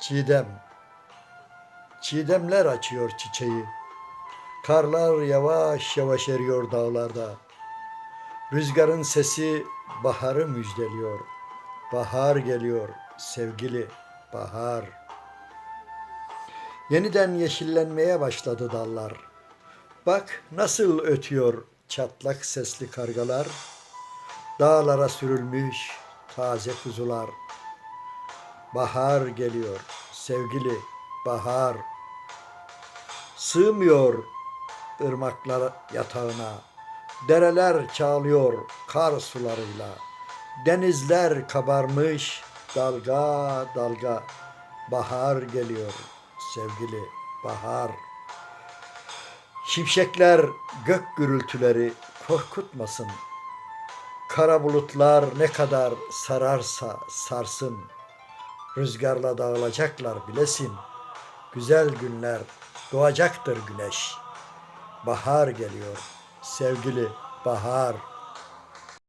Çiğdem. Çiğdemler açıyor çiçeği. Karlar yavaş yavaş eriyor dağlarda. Rüzgarın sesi baharı müjdeliyor. Bahar geliyor sevgili bahar. Yeniden yeşillenmeye başladı dallar. Bak nasıl ötüyor çatlak sesli kargalar. Dağlara sürülmüş taze kuzular. Bahar geliyor sevgili bahar. Sığmıyor ırmaklar yatağına. Dereler çağlıyor kar sularıyla. Denizler kabarmış dalga dalga. Bahar geliyor sevgili bahar. Şimşekler gök gürültüleri korkutmasın. Kara bulutlar ne kadar sararsa sarsın. Rüzgarla dağılacaklar bilesin. Güzel günler doğacaktır güneş. Bahar geliyor sevgili bahar.